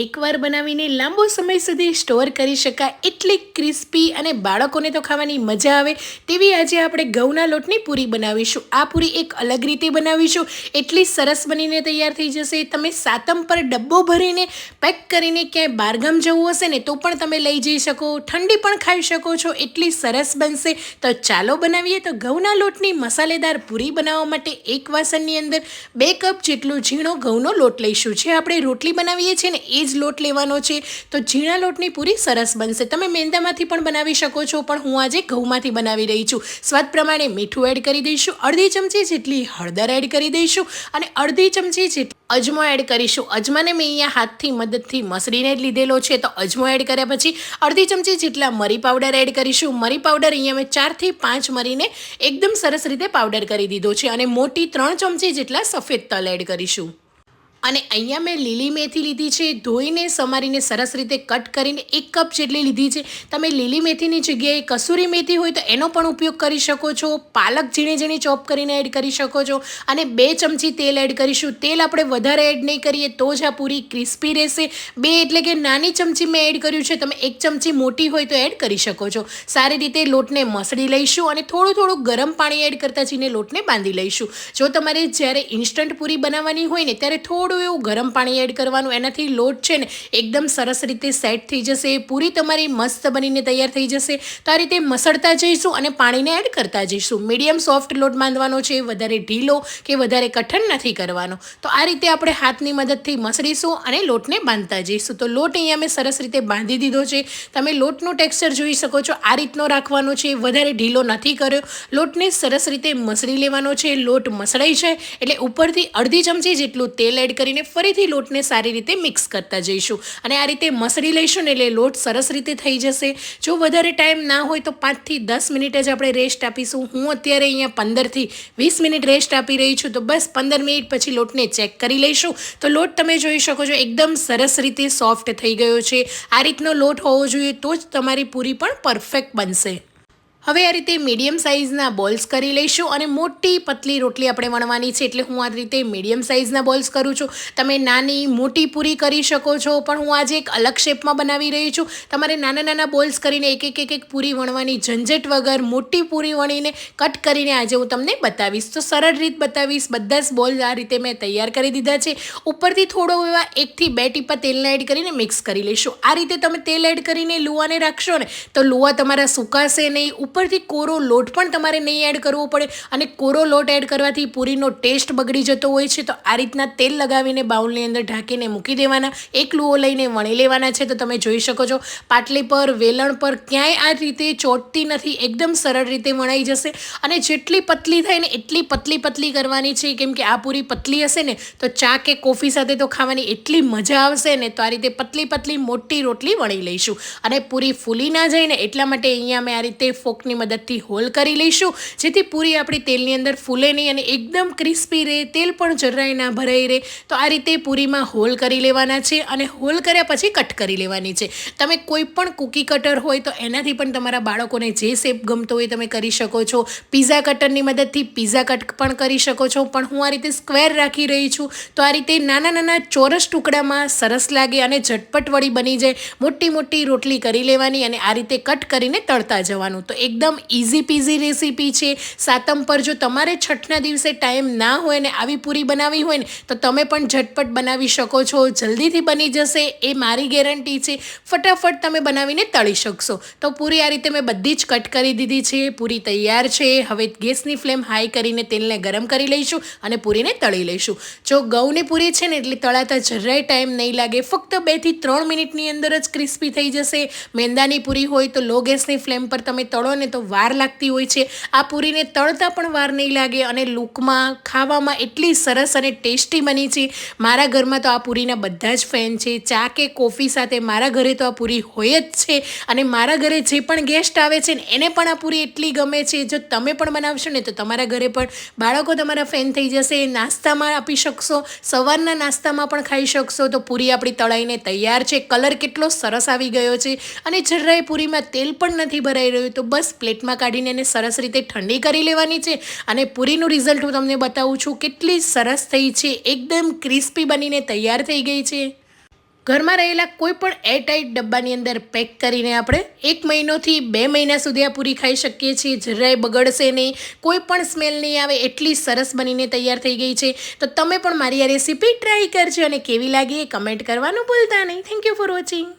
એકવાર બનાવીને લાંબો સમય સુધી સ્ટોર કરી શકાય એટલી ક્રિસ્પી અને બાળકોને તો ખાવાની મજા આવે તેવી આજે આપણે ઘઉંના લોટની પૂરી બનાવીશું. આ પૂરી એક અલગ રીતે બનાવીશું. એટલી સરસ બનીને તૈયાર થઈ જશે. તમે સાતમ પર ડબ્બો ભરીને પેક કરીને ક્યાંય બહારગામ જવું હશે ને તો પણ તમે લઈ જઈ શકો. ઠંડી પણ ખાઈ શકો છો. એટલી સરસ બનશે. તો ચાલો બનાવીએ. તો ઘઉંના લોટની મસાલેદાર પૂરી બનાવવા માટે એક વાસણની અંદર બે કપ જેટલો ઝીણો ઘઉંનો લોટ લઈશું. જે આપણે રોટલી બનાવીએ છીએ ને એ જ લોટ લેવાનો છે, તો ઝીણા લોટની પૂરી સરસ બનશે. તમે મેંદામાંથી પણ બનાવી શકો છો, પણ હું આજે ઘઉંમાંથી બનાવી રહી છું. સ્વાદ પ્રમાણે મીઠું એડ કરી દઈશું, અડધી ચમચી જેટલી હળદર એડ કરી દઈશું અને અડધી ચમચી જેટલી અજમો એડ કરીશું. અજમાને મેં અહીંયા હાથથી મદદથી મસળીને જ લીધેલો છે, તો અજમો એડ કર્યા પછી અડધી ચમચી જેટલા મરી પાવડર એડ કરીશું. મરી પાવડર અહીંયા મેં ચારથી પાંચ મરીને એકદમ સરસ રીતે પાવડર કરી દીધો છે અને મોટી ત્રણ ચમચી જેટલા સફેદ તલ એડ કરીશું. અને અહીંયા મેં લીલી મેથી લીધી છે, ધોઈને સમારીને સરસ રીતે કટ કરીને એક કપ જેટલી લીધી છે. તમે લીલી મેથીની જગ્યાએ કસૂરી મેથી હોય તો એનો પણ ઉપયોગ કરી શકો છો, પાલક ઝીણી ઝીણી ચોપ કરીને એડ કરી શકો છો અને બે ચમચી તેલ એડ કરીશું. તેલ આપણે વધારે એડ નહીં કરીએ, તો જ આ પૂરી ક્રિસ્પી રહેશે. બે એટલે કે નાની ચમચી મેં એડ કર્યું છે, તમે એક ચમચી મોટી હોય તો એડ કરી શકો છો. સારી રીતે લોટને મસળી લઈશું અને થોડું થોડું ગરમ પાણી એડ કરતા જઈને લોટને બાંધી લઈશું. જો તમારે જ્યારે ઇન્સ્ટન્ટ પૂરી બનાવવાની હોય ને, ત્યારે થોડું થોડું એવું ગરમ પાણી એડ કરવાનું, એનાથી લોટ છે ને એકદમ સરસ રીતે સેટ થઈ જશે, પૂરી તમારી મસ્ત બનીને તૈયાર થઈ જશે. તો આ રીતે મસળતા જઈશું અને પાણીને એડ કરતા જઈશું. મીડિયમ સોફ્ટ લોટ બાંધવાનો છે, વધારે ઢીલો કે વધારે કઠણ નથી કરવાનો. તો આ રીતે આપણે હાથની મદદથી મસળીશું અને લોટને બાંધતા જઈશું. તો લોટ અહીંયા મેં સરસ રીતે બાંધી દીધો છે. તમે લોટનું ટેક્સચર જોઈ શકો છો. આ રીતનો રાખવાનો છે. વધારે ઢીલો નથી કર્યો. લોટને સરસ રીતે મસળી લેવાનો છે. લોટ મસળાઈ છે એટલે ઉપરથી અડધી ચમચી જેટલું તેલ એડ કરીને ફરીથી લોટને સારી રીતે મિક્સ કરતા જઈશું. અને આ રીતે મસળી લઈશું ને એટલે લોટ સરસ રીતે થઈ જશે. જો વધારે ટાઈમ ના હોય તો પાંચથી દસ મિનિટ જ આપણે રેસ્ટ આપીશું. હું અત્યારે અહીંયા પંદરથી વીસ મિનિટ રેસ્ટ આપી રહી છું. તો બસ પંદર મિનિટ પછી લોટને ચેક કરી લઈશું. તો લોટ તમે જોઈ શકો છો એકદમ સરસ રીતે સોફ્ટ થઈ ગયો છે. આ રીતનો લોટ હોવો જોઈએ તો જ તમારી પૂરી પણ પરફેક્ટ બનશે. હવે આ રીતે મીડિયમ સાઇઝના બોલ્સ કરી લઈશું અને મોટી પતલી રોટલી આપણે વણવાની છે એટલે હું આ રીતે મીડિયમ સાઇઝના બોલ્સ કરું છું. તમે નાની, મોટી પૂરી કરી શકો છો, પણ હું આજે એક અલગ શેપમાં બનાવી રહી છું. તમારે નાના નાના બોલ્સ કરીને એક એક એક એક પૂરી વણવાની ઝંઝટ વગર મોટી પૂરી વણીને કટ કરીને આજે હું તમને બતાવીશ. તો સરળ રીત બતાવીશ, બધા જ બોલ આ રીતે મેં તૈયાર કરી દીધા છે. ઉપરથી થોડો એવા એકથી બે ટીપા તેલને એડ કરીને મિક્સ કરી લઈશું. આ રીતે તમે તેલ એડ કરીને લુવાને રાખશો ને, તો લુવા તમારા સુકાશે નહીં. ઉપરથી કોરો લોટ પણ તમારે નહીં એડ કરવો પડે અને કોરો લોટ એડ કરવાથી પૂરીનો ટેસ્ટ બગડી જતો હોય છે. તો આ રીતના તેલ લગાવીને બાઉલની અંદર ઢાંકીને મૂકી દેવાના. એક લુઓ લઈને વણી લેવાના છે તો તમે જોઈ શકો છો. પાટલી પર, વેલણ પર ક્યાંય આ રીતે ચોટતી નથી. એકદમ સરળ રીતે વણાઈ જશે. અને જેટલી પતલી થાય ને એટલી પતલી પતલી કરવાની છે. કેમ કે આ પૂરી પતલી હશે ને તો ચા કે કોફી સાથે તો ખાવાની એટલી મજા આવશે ને તો આ રીતે પતલી પતલી મોટી રોટલી વણી લઈશું. અને પૂરી ફૂલી ના જાય ને એટલા માટે અહીંયા મેં આ રીતે ફોક ફોર્કની મદદથી હોલ કરી લઈશું. જેથી પૂરી આપણી તેલની અંદર ફૂલે નહીં અને એકદમ ક્રિસ્પી રહે, તેલ પણ જરાય ના ભરાઈ રહે. તો આ રીતે પૂરીમાં હોલ કરી લેવાના છે અને હોલ કર્યા પછી કટ કરી લેવાની છે. તમે કોઈ પણ કૂકી કટર હોય તો એનાથી પણ તમારા બાળકોને જે શેપ ગમતો હોય તમે કરી શકો છો. પીઝા કટરની મદદથી પીઝા કટ પણ કરી શકો છો. પણ હું આ રીતે સ્ક્વેર રાખી રહી છું. તો આ રીતે નાના નાના ચોરસ ટુકડામાં સરસ લાગે અને ઝટપટ વળી બની જાય. મોટી મોટી રોટલી કરી લેવાની અને આ રીતે કટ કરીને તળતા જવાનું. તો એકદમ ઇઝી પીઝી રેસીપી છે. સાતમ પર જો તમારે છઠના દિવસે ટાઈમ ના હોય ને આવી પૂરી બનાવી હોય ને, તો તમે પણ ઝટપટ બનાવી શકો છો. જલ્દીથી બની જશે એ મારી ગેરંટી છે. ફટાફટ તમે બનાવીને તળી શકશો. તો પૂરી આ રીતે મેં બધી જ કટ કરી દીધી છે, પૂરી તૈયાર છે. હવે ગેસની ફ્લેમ હાઈ કરીને તેલને ગરમ કરી લઈશું અને પૂરીને તળી લઈશું. જો ઘઉંની પૂરી છે ને એટલે તળાતા જરાય ટાઈમ નહીં લાગે. ફક્ત બેથી ત્રણ મિનિટની અંદર જ ક્રિસ્પી થઈ જશે. મેંદાની પૂરી હોય તો લો ગેસની ફ્લેમ પર તમે તળો ને તો વાર લાગતી હોય છે. આ પૂરીને તળતા પણ વાર નહીં લાગે અને લૂકમાં, ખાવામાં એટલી સરસ અને ટેસ્ટી બની છે. મારા ઘરમાં તો આ પૂરીના બધા જ ફેન છે. ચા કે કોફી સાથે મારા ઘરે તો આ પૂરી હોય જ છે અને મારા ઘરે જે પણ ગેસ્ટ આવે છે ને એને પણ આ પૂરી એટલી ગમે છે. જો તમે પણ બનાવશો ને તો તમારા ઘરે પણ બાળકો તમારા ફેન થઈ જશે. નાસ્તામાં આપી શકશો. સવારના નાસ્તામાં પણ ખાઈ શકશો. તો પૂરી આપણી તળાઈને તૈયાર છે. કલર કેટલો સરસ આવી ગયો છે. અને જરાય પૂરીમાં તેલ પણ નથી ભરાઈ રહ્યું. તો બસ પ્લેટમાં કાઢીને એને સરસ રીતે ઠંડી કરી લેવાની છે અને પૂરીનું રિઝલ્ટ હું તમને બતાવું છું કેટલી સરસ થઈ છે, એકદમ ક્રિસ્પી બનીને તૈયાર થઈ ગઈ છે. ઘરમાં રહેલા કોઈ પણ એરટાઇટ ડબ્બાની અંદર પેક કરીને આપણે એક મહિનોથી બે મહિના સુધી આ પૂરી ખાઈ શકીએ છીએ. જરાય બગડશે નહીં. કોઈ પણ સ્મેલ નહીં આવે. એટલી સરસ બનીને તૈયાર થઈ ગઈ છે. તો તમે પણ મારી આ રેસીપી ટ્રાય કરજો અને કેવી લાગી એ કમેન્ટ કરવાનું ભૂલતા નહીં. Thank you for watching